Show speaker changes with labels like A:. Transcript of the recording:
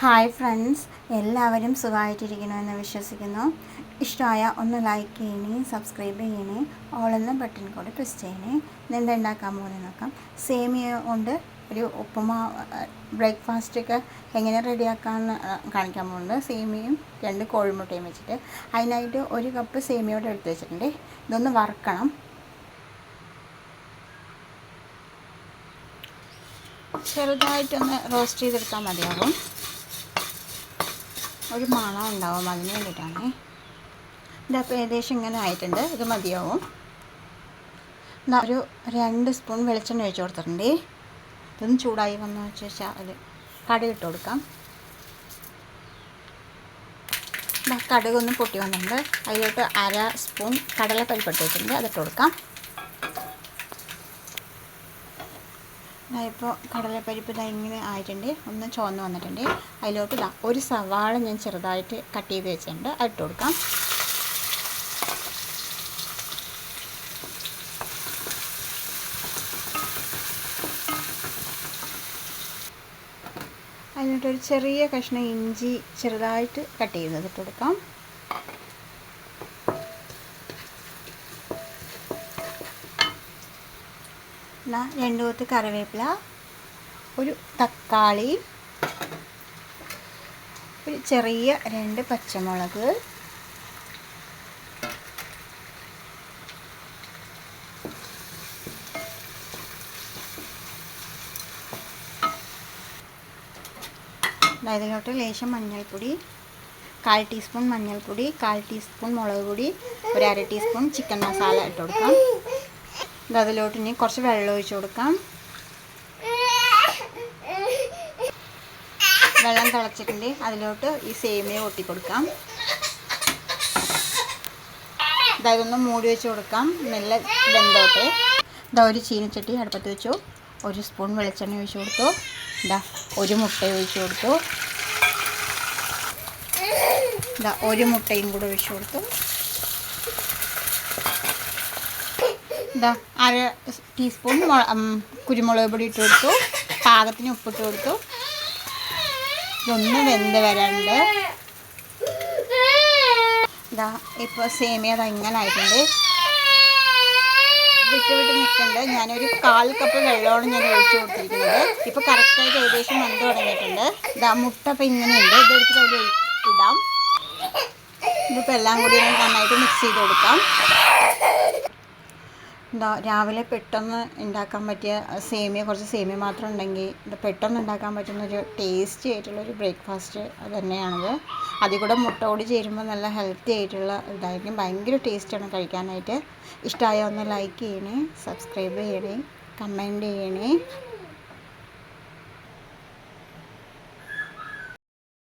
A: Hi friends എല്ലാവരും സുഖമായിട്ടിരിക്കണമെന്ന് വിശ്വസിക്കുന്നു. ഇഷ്ടമായ ഒന്ന് ലൈക്ക് ചെയ്യണേ സബ്സ്ക്രൈബ് ചെയ്യണേ ഓളെന്ന ബട്ടൺ കൂടി പ്രസ് ചെയ്യണേ. നിന്റെ ഉണ്ടാക്കാൻ പോകുന്നത് നോക്കാം. സേമിയ കൊണ്ട് ഒരു ഉപ്പുമാ ബ്രേക്ക്ഫാസ്റ്റൊക്കെ എങ്ങനെ റെഡിയാക്കാമെന്ന് കാണിക്കാൻ പോകുന്നത് സേമിയയും രണ്ട് കോഴിമുട്ടയും വെച്ചിട്ട് അതിനായിട്ട് ഒരു കപ്പ് സേമിയോടെ എടുത്ത് വെച്ചിട്ടുണ്ട്. ഇതൊന്ന് വറുക്കണം. ചെറുതായിട്ടൊന്ന് റോസ്റ്റ് ചെയ്തെടുത്താൽ മതിയാകും ഒരു മണം ഉണ്ടാവും അതിന് വേണ്ടിയിട്ടാണ്. ഇതപ്പോൾ ഏകദേശം ഇങ്ങനെ ആയിട്ടുണ്ട്. ഇത് മതിയാവും. ഒരു രണ്ട് സ്പൂൺ വെളിച്ചെണ്ണ ഒഴിച്ച് കൊടുത്തിട്ടുണ്ട്. ഇതൊന്ന് ചൂടായി വന്നു വെച്ച് വെച്ചാൽ അത് കടുക് ഇട്ട് കൊടുക്കാം. കടുക് ഒന്ന് പൊട്ടി വന്നിട്ടുണ്ട്. അതിലോട്ട് അര സ്പൂൺ കടലപ്പരിപ്പ് ഇട്ട് വെച്ചിട്ടുണ്ട്. അതിട്ട് കൊടുക്കാം. ഇപ്പോൾ കടലപ്പരിപ്പ് ഇതാ ഇങ്ങനെ ആയിട്ടുണ്ട്. ഒന്ന് ചുവന്ന് വന്നിട്ടുണ്ട്. അതിലോട്ട് ഇതാ ഒരു സവാള ഞാൻ ചെറുതായിട്ട് കട്ട് ചെയ്ത് വെച്ചിട്ടുണ്ട്. അതിട്ട് കൊടുക്കാം. അതിനോട്ടൊരു ചെറിയ കഷ്ണം ഇഞ്ചി ചെറുതായിട്ട് കട്ട് ചെയ്ത് ഇട്ട് കൊടുക്കാം. രണ്ട് കൊത്ത് കറിവേപ്പില ഒരു തക്കാളി ഒരു ചെറിയ രണ്ട് പച്ചമുളക് ഇതിലോട്ട് ലേശം മഞ്ഞൾപ്പൊടി കാൽ ടീസ്പൂൺ മഞ്ഞൾപ്പൊടി കാൽ ടീസ്പൂൺ മുളക് പൊടി ഒരു അര ടീസ്പൂൺ ചിക്കൻ മസാല ഇട്ട് കൊടുക്കാം. ഇത് അതിലോട്ട് ഇനി കുറച്ച് വെള്ളം ഒഴിച്ചു കൊടുക്കാം. വെള്ളം തിളച്ചിട്ടുണ്ട്. അതിലോട്ട് ഈ സേമിയ കൊട്ടി കൊടുക്കാം. ഇതൊന്ന് മൂടി വെച്ച് കൊടുക്കാം. നല്ല വെന്തോട്ടെ. ഇതാ ഒരു ചീനച്ചട്ടി അടുപ്പത്ത് വെച്ചു. ഒരു സ്പൂൺ വെളിച്ചെണ്ണ ഒഴിച്ചു കൊടുത്തു. ഇതാ ഒരു മുട്ട ഒഴിച്ചു കൊടുത്തു. ഇതാ ഒരു മുട്ടയും കൂടെ ഒഴിച്ചു കൊടുത്തു. ഇതാ അര ടീസ്പൂൺ കുരുമുളക് പൊടി ഇട്ട് കൊടുത്തു. പാകത്തിന് ഉപ്പിട്ട് കൊടുത്തു. ഇതൊന്ന് വെന്ത് വരാനുണ്ട് ഇതാ ഇപ്പോൾ സേമിയ ഇങ്ങനെ ആയിട്ടുണ്ട്. വിട്ട് വിട്ട് നിൽക്കുന്നുണ്ട് ഞാനൊരു കാൽ കപ്പ് വെള്ളമാണ് ഞാൻ ഒഴിച്ച് കൊടുത്തിരിക്കുന്നത്. ഇപ്പോൾ കറക്റ്റായിട്ട് ഏകദേശം വെന്ത് തുടങ്ങിയിട്ടുണ്ട്. ഇതാ മുട്ട ഇപ്പൊ ഇങ്ങനെയുണ്ട്. ഇതെടുത്തിട്ട് അതിൽ ഇടാം. ഇതിപ്പോൾ എല്ലാം കൂടി നന്നായിട്ട് മിക്സ് ചെയ്ത് കൊടുക്കാം. എന്താ രാവിലെ പെട്ടെന്ന് ഉണ്ടാക്കാൻ പറ്റിയ സേമിയ കുറച്ച് സേമിയ മാത്രം ഉണ്ടെങ്കിൽ പെട്ടെന്ന് ഉണ്ടാക്കാൻ പറ്റുന്ന ഒരു ടേസ്റ്റി ആയിട്ടുള്ളൊരു ബ്രേക്ക്ഫാസ്റ്റ് തന്നെയാണത്. അതിൽ കൂടെ മുട്ട കൂടി ചേരുമ്പോൾ നല്ല ഹെൽത്തി ആയിട്ടുള്ള ഇതായിരിക്കും. ഭയങ്കര ടേസ്റ്റാണ് കഴിക്കാനായിട്ട്. ഇഷ്ടമായ ഒന്ന് ലൈക്ക് ചെയ്യണേ സബ്സ്ക്രൈബ് ചെയ്യണേ കമന്റ് ചെയ്യണേ.